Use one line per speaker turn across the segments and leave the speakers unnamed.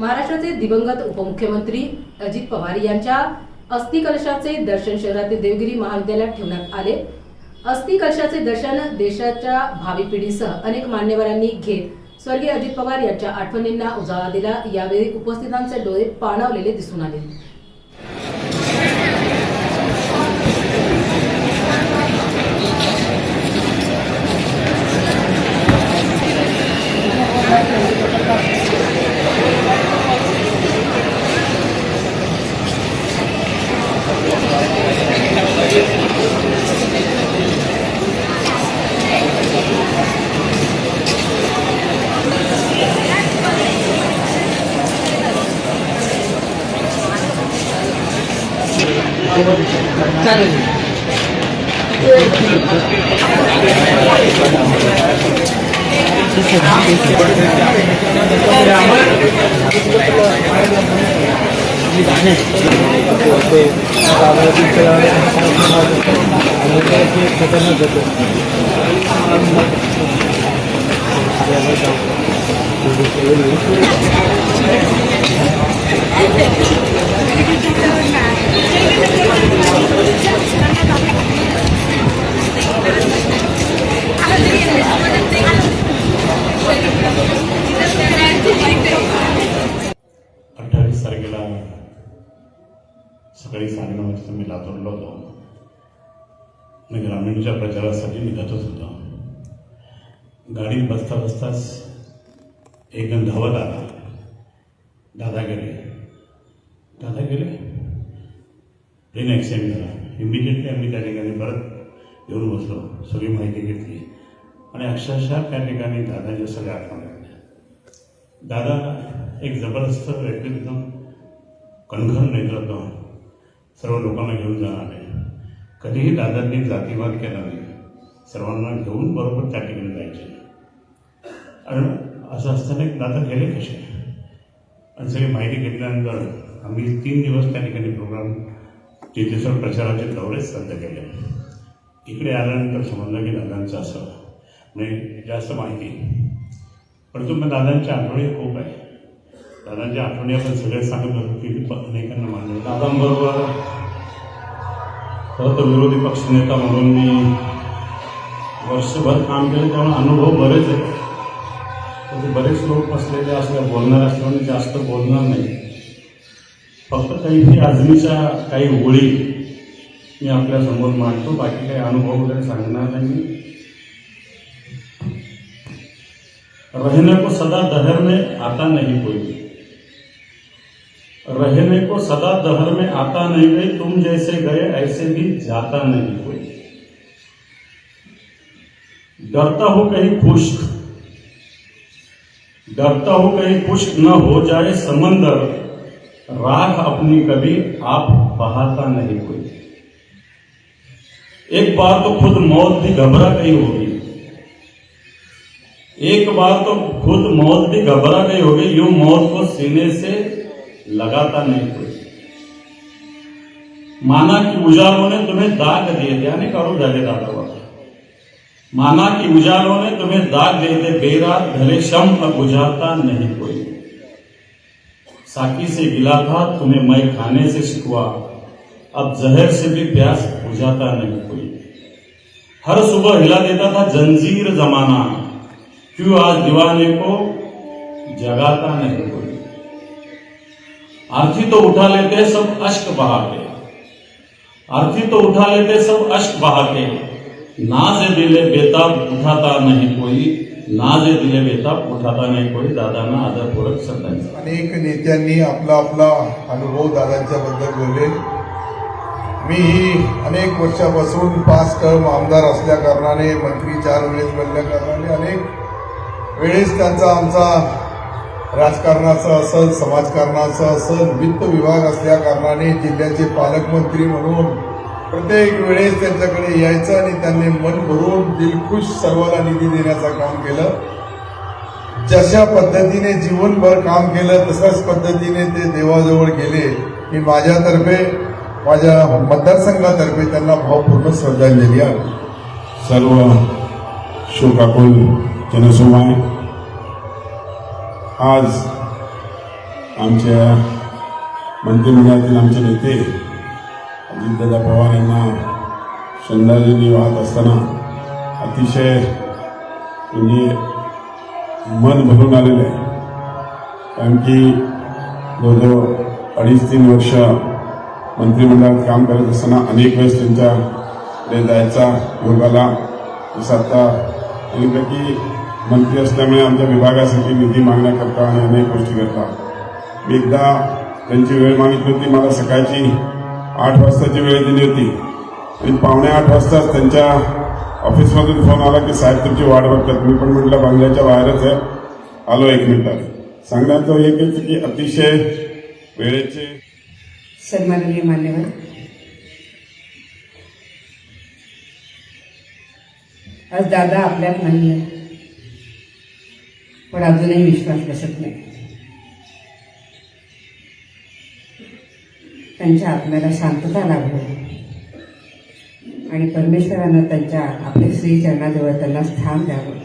महाराष्ट्राचे दिवंगत उपमुख्यमंत्री अजित पवार यांच्या अस्थिकलशाचे दर्शन शहरातील देवगिरी महाविद्यालयात ठेवण्यात आले. अस्थिकलशाचे दर्शन देशाच्या भावी पिढीसह अनेक मान्यवरांनी घेत स्वर्गीय अजित पवार यांच्या आठवणींना उजाळा दिला. यावेळी उपस्थितांचे डोळे पाणावलेले दिसून आले. 자르기.
अठ्ठावीस तारखेला सकाळी साडेनऊ वाजता मी लातूरला होतो. मी ग्रामीणच्या प्रचारासाठी निघतच होतो. गाडीत बसता बसताच एक धावत आला. दादागिरी. दादा गेले? प्लेन ॲक्सिडेंट झाला इमिजिएटली आम्ही त्या ठिकाणी परत येऊन बसलो. सगळी माहिती घेतली. आणि अक्षरशः त्या ठिकाणी दादाच्या सगळ्या आठवण दादा एक जबरदस्त व्यक्तित्व कणखर नेतृत्व सर्व लोकांना घेऊन जाणारे कधीही दादांनी जातीवाद केला नाही. सर्वांना घेऊन बरोबर त्या ठिकाणी जायचे. आणि असं असताना एक दादा गेले कसे? आणि सगळी माहिती घेतल्यानंतर आम्ही तीन दिवस त्या ठिकाणी प्रोग्राम चेतेश्वर प्रचाराचे दौरेच रद्द केले. इकडे आल्यानंतर समजलं की दादांचं असं म्हणजे जास्त माहिती. परंतु मग दादांच्या आठवणी खूप आहे. दादांच्या आठवणी आपण सगळे सांगत होतो की अनेकांना मान्य
दादांबरोबर खरं तर विरोधी पक्षनेता म्हणून मी वर्षभर काम केलं त्यामुळे अनुभव बरेच आहेत. तर बरेच लोक बसलेले असल्या बोलणार असल्यामुळे जास्त बोलणार नाही. फक्त काही आजमीच्या काही ओळी मी आपल्यासमोर मांडतो. बाकी काही अनुभव वगैरे सांगणार नाही रहने को सदा दहर में आता नहीं कोई। रहने को सदा दहर में आता नहीं गई तुम जैसे गए ऐसे भी जाता नहीं कोई। डरता हो कहीं खुश्क डरता हो कहीं खुश्क न हो जाए समंदर राख अपनी कभी आप बहाता नहीं कोई। एक बार तो खुद मौत भी घबरा गई होगी। एक बार तो खुद मौत भी घबरा गई होगी, यूँ मौत को सीने से लगाता नहीं कोई। माना कि उजालों ने तुम्हें दाग दिए थे यानी करो जागे दादा माना कि उजालों ने तुम्हें दाग दिए थे बेरात भले शम पर बुझाता नहीं कोई। साकी से गिला था, तुम्हें मैं खाने से शिकवा। अब जहर से भी प्यास बुझाता नहीं कोई। हर सुबह हिला देता था जंजीर जमाना। क्यों आज दीवाने को जगाता नहीं कोई? आरती तो उठा लेते सब अश्क बहा के आरती तो उठा लेते सब अश्क बहा के नाज दिले बेताब उठाता नाही कोई नाज दिले बेताब उठाता नाही कोई दादांना आदरपूर्वक श्रद्धांजली
अनेक नेत्यांनी आपला आपला अनुभव दादांच्या बद्दल बोलले. मी ही अनेक वर्षापासून पाच टर्म आमदार असल्या कारणाने मंत्री चार वेळेस बनल्या कारणाने अनेक वेळेस त्यांचा आमचा राजकारणाचा असेल समाजकारणाचा असेल वित्त विभाग असल्या कारणाने जिल्ह्याचे पालकमंत्री म्हणून प्रत्येक वेळेस त्यांच्याकडे यायचं आणि त्यांनी मन भरून दिलखुश सर्वांना निधी देण्याचं काम केलं. जशा पद्धतीने जीवनभर काम केलं तशाच पद्धतीने ते देवाजवळ गेले. मी माझ्यातर्फे माझ्या मतदारसंघातर्फे त्यांना भावपूर्ण श्रद्धांजली आहे.
सर्व शोकाकुल जनसमुदाय आज आमच्या मंत्रिमंडळातील आमचे नेते अजितदादा पवार यांना श्रद्धांजली वाहत असताना अतिशय म्हणजे मन भरून आलेलं आहे. कारण की जवळजवळ अडीच तीन वर्ष मंत्रिमंडळात काम करत असताना अनेक वेळेस त्यांच्याकडे जायचा योगाला जसं आता सांगितलं की मंत्री असल्यामुळे आमच्या विभागासाठी निधी मागण्याकरता आणि अनेक गोष्टी करता मी एकदा त्यांची वेळ मागितली होती मला सकाळची आठ वाजताची वेळ दिली होती. आणि पावणे आठ वाजताच त्यांच्या ऑफिसमधून फोन आला की साहेब तुमची वाट बघतात. मी पण म्हटलं बांगल्याच्या बाहेरच आहे. आलो एक मिनिटात सांगण्याचं एकच की अतिशय वेळेचे
सन्माननीय मान्यवर. आज दादा आपल्यात नाही आहे पण अजूनही विश्वास बसत नाही. त्यांच्या आत्म्याला शांतता लाभो. आणि परमेश्वरानं त्यांच्या आपल्या श्रीचरणाजवळ त्यांना स्थान द्यावं.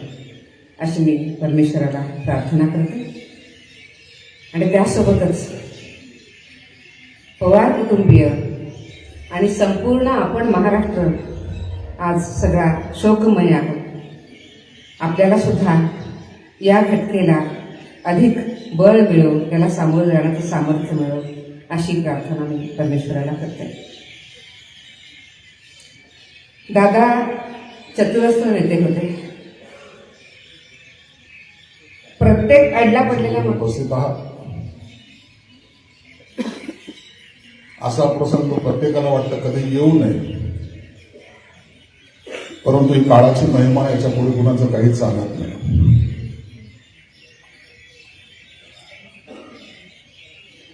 अशी मी परमेश्वराला प्रार्थना करते. आणि त्यासोबतच पवार कुटुंबीय आणि संपूर्ण आपण महाराष्ट्र आज सगळा शोकमय आहोत. आपल्याला सुद्धा या घटकेला अधिक बळ मिळो त्याला सामोरं जाण्याचं सामर्थ्य मिळो. अशी प्रार्थना मी परमेश्वराला करते. दादा चतुरस्र नेते होते. प्रत्येक अडला पडलेल्या माणूस
आहात असा प्रसंग प्रत्येकाला वाटतं कधी येऊ नये. परंतु ही काळाची महिमा याच्यापुढे कुणाचं काहीच चालत नाही.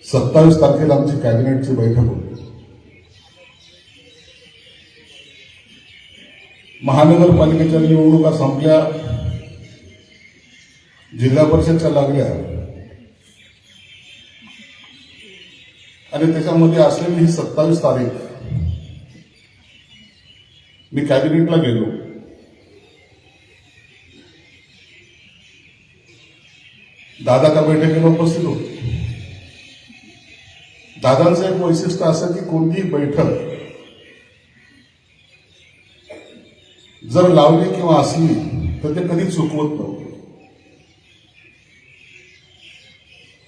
सत्तावीस तारखेला आमची कॅबिनेटची बैठक होती. महानगरपालिकेच्या निवडणुका संपल्या. जिल्हा परिषदच्या लागल्या. आणि त्याच्यामध्ये असलेली ही सत्तावीस तारीख मी कॅबिनेटला गेलो. दादा त्या बैठकीला उपस्थित होतो. दादांचं एक वैशिष्ट्य असं की कोणतीही बैठक जर लावली किंवा असली तर ते कधी चुकवत नव्हते.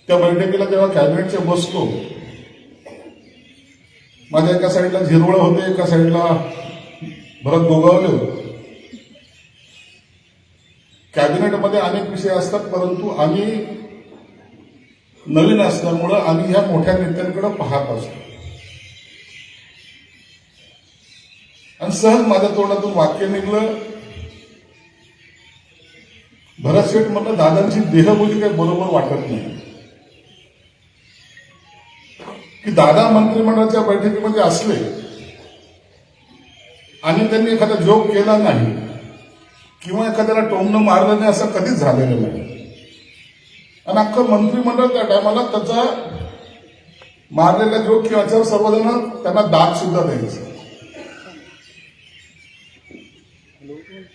त्या बैठकीला जेव्हा कॅबिनेटचे बसतो माझ्या एका साईडला झिरवळ होते एका साईडला भरत गोगावले. होते कॅबिनेटमध्ये अनेक विषय असतात परंतु आम्ही नवीन असल्यामुळं आम्ही ह्या मोठ्या नेत्यांकडे पाहत असतो. आणि सहज माझ्या तोंडातून वाक्य निघलं. भरत शेठ म्हणलं दादांची देहबोली काही बरोबर वाटत नाही. की दादा मंत्रिमंडळाच्या बैठकीमध्ये असले आणि त्यांनी एखादा जोग केला नाही किंवा एखाद्याला टोमणं मारलं नाही असं कधीच झालेलं नाही. आणि अख्खं मंत्रिमंडळ त्या टायमाला त्याचा मारलेला जोक किंवा याच्यावर सर्वजण त्यांना दाद सुद्धा द्यायचं.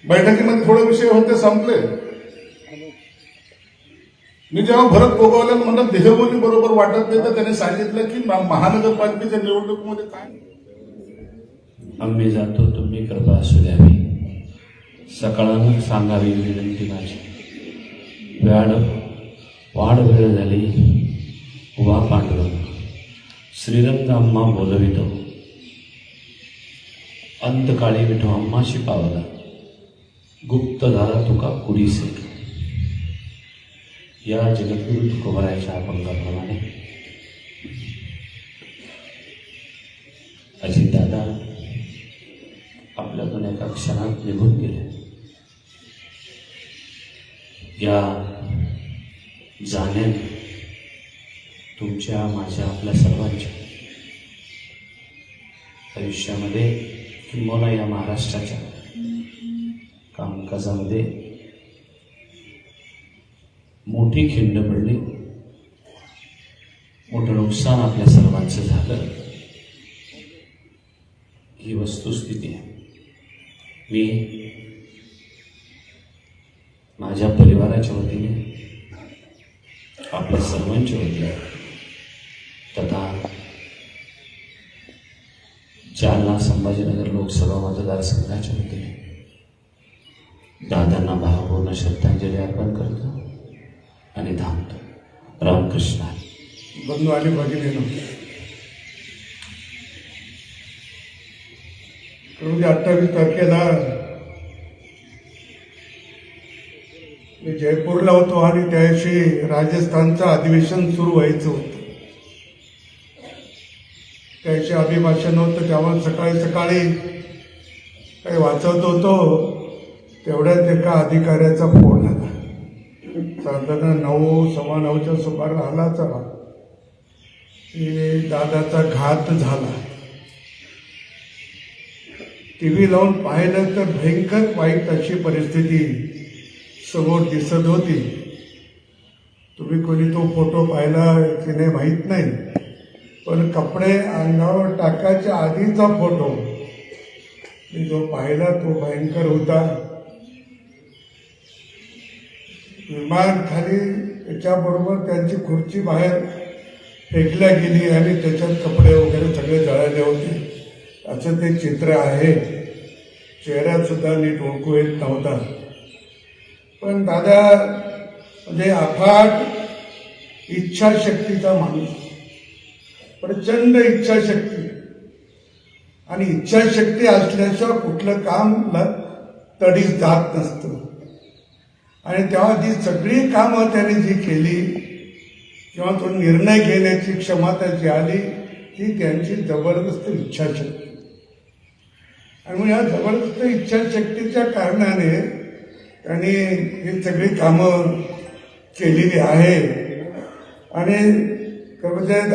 बैठकीमध्ये थोडे विषय होते संपले. मी जेव्हा भरत गोगावल्या म्हणलं देहबोली बरोबर वाटत नाही तर त्याने सांगितलं की महानगरपालिकेच्या निवडणुकीमध्ये काय?
आम्ही जातो तुम्ही कृपा असू द्यावी सकाळानं सांगावी विनंती माझी. व्याड वाढ वेळ झाली वा पांडुरंग श्रीरंग आम्हा बोलवितो अंतकाळी विठो आम्हाशी पावला गुप्त झाला तुका कुडीसे या जगद्गुरु तुकोबरायच्या अभंगाप्रमाणे अजितदादा आपल्यातून एका क्षणात निघून गेले या जाण्याने तुमच्या माझ्या आपल्या सर्वांच्या आयुष्यामध्ये किंबहुना या महाराष्ट्राच्या कामकाजामध्ये मोठी खिंड पडली. मोठं नुकसान आपल्या सर्वांचं झालं. ही वस्तुस्थिती आहे. मी माझ्या परिवाराच्या वतीने आपल्या सर्वांच्या वतीनं तथा जालना संभाजीनगर लोकसभा मतदारसंघाच्या वतीने दादांना भावपूर्ण श्रद्धांजली अर्पण करतो आणि धामतो रामकृष्ण.
बंधू आणि भगिनी अठ्ठावीस तारखेला जयपूरला होतो आणि त्या दिवशी राजस्थानचं अधिवेशन सुरू व्हायचं होतं. त्या दिवशी अभिभाषण होतं त्यामुळे सकाळी सकाळी काही वाचत होतो. तेवढ्यात एका अधिकाऱ्याचा फोन आला. साधारण नऊ सव्वा नऊच्या सुमार आलाच चला. की दादाचा घात झाला. टी व्ही लावून पाहिलं तर भयंकर वाईट अशी परिस्थिती. समोर दिसत होती. तुम्ही कोणी तो फोटो पाहिला की नाही माहीत नाही. पण कपडे अंगावर टाकायच्या आधीचा फोटो. मी जो पाहिला तो भयंकर होता. विमान खाली त्याच्याबरोबर त्यांची खुर्ची बाहेर फेकल्या गेली आणि त्याच्यात कपडे वगैरे सगळे जळाले होते. असं ते चित्र आहे. चेहऱ्यात सुद्धा नीट ओळखू येत नव्हता. पण दादा म्हणजे अफाट इच्छाशक्तीचा माणूस. प्रचंड इच्छाशक्ती. आणि इच्छाशक्ती असल्याशिवाय कुठलं काम ल- तडीस जात नसतं. आणि तेव्हा ती सगळी कामं त्याने जी केली किंवा तो निर्णय घेण्याची क्षमता जी आली ती त्यांची जबरदस्त इच्छाशक्ती. आणि मग या जबरदस्त इच्छाशक्तीच्या कारणाने त्यांनी ही सगळी कामं केलेली आहे आणि कर्मचारी